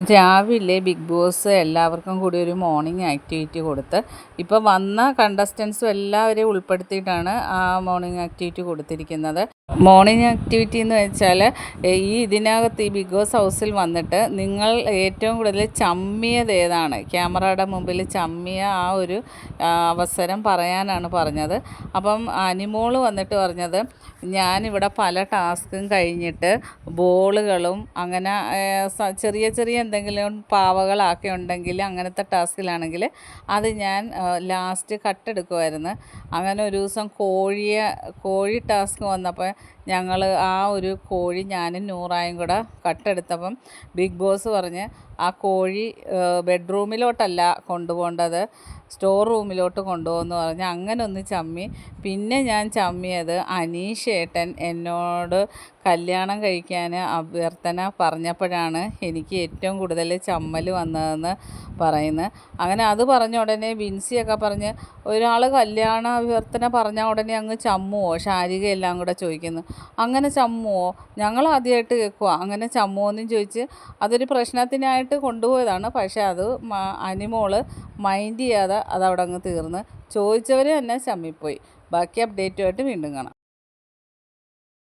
രാവിലെ big boss എല്ലാവർക്കും കൂടി ഒരു മോർണിംഗ് ആക്ടിവിറ്റി കൊടുത്ത് ഇപ്പോൾ വന്ന കണ്ടസ്റ്റൻസും എല്ലാവരെയും ഉൾപ്പെടുത്തിയിട്ടാണ് ആ മോർണിംഗ് ആക്ടിവിറ്റി കൊടുത്തിരിക്കുന്നത്. മോർണിംഗ് ആക്ടിവിറ്റി എന്ന് വെച്ചാൽ ഈ ഇതിനകത്ത് ഈ ബിഗ് ബോസ് ഹൗസിൽ വന്നിട്ട് നിങ്ങൾ ഏറ്റവും കൂടുതൽ ചമ്മിയത് ഏതാണ്? ക്യാമറയുടെ മുമ്പിൽ ചമ്മിയ ആ ഒരു അവസരം പറയാനാണ് പറഞ്ഞത്. അപ്പം അനിമോൾ വന്നിട്ട് പറഞ്ഞത് ഞാനിവിടെ പല ടാസ്കും കഴിഞ്ഞിട്ട് ബോളുകളും അങ്ങനെ ചെറിയ ചെറിയ എന്തെങ്കിലും പാവകളൊക്കെ ഉണ്ടെങ്കിൽ അങ്ങനത്തെ ടാസ്കിലാണെങ്കിൽ അത് ഞാൻ ലാസ്റ്റ് കട്ടെടുക്കുമായിരുന്നു. അങ്ങനെ ഒരു ദിവസം കോഴിയെ കോഴി ടാസ്ക് വന്നപ്പോൾ ഞങ്ങൾ ആ ഒരു കോഴി ഞാനും നൂറായും കൂടെ കട്ടെടുത്തപ്പം ബിഗ് ബോസ് പറഞ്ഞ് ആ കോഴി ബെഡ്റൂമിലോട്ടല്ല കൊണ്ടുപോകേണ്ടത് സ്റ്റോർ റൂമിലോട്ട് കൊണ്ടുപോകുമെന്ന് പറഞ്ഞ് അങ്ങനെ ഒന്ന് ചമ്മി. പിന്നെ ഞാൻ ചമ്മിയത് അനീഷ് ഏട്ടൻ എന്നോട് കല്യാണം കഴിക്കാൻ അഭ്യർത്ഥന പറഞ്ഞപ്പോഴാണ് എനിക്ക് ഏറ്റവും കൂടുതൽ ചമ്മൽ വന്നതെന്ന് പറയുന്നത്. അങ്ങനെ അത് പറഞ്ഞ ഉടനെ വിൻസിയൊക്കെ പറഞ്ഞ് ഒരാൾ കല്യാണ അഭ്യർത്ഥന പറഞ്ഞ ഉടനെ അങ്ങ് ചമ്മുവോ? ശാരിക എല്ലാം കൂടെ ചോദിക്കുന്നു. അങ്ങനെ ചമ്മുവോ? ഞങ്ങൾ ആദ്യമായിട്ട് കേൾക്കുക അങ്ങനെ ചമ്മുവോ എന്നും ചോദിച്ച് അതൊരു പ്രശ്നത്തിനായിട്ട് കൊണ്ടുപോയതാണ്. പക്ഷേ അത് അനിമോൾ മൈൻഡ് ചെയ്യാതെ അതവിടെ അങ്ങ് തീർന്ന്. ചോദിച്ചവർ തന്നെ ചമ്മിപ്പോയി. ബാക്കി അപ്ഡേറ്റുമായിട്ട് വീണ്ടും കാണാം.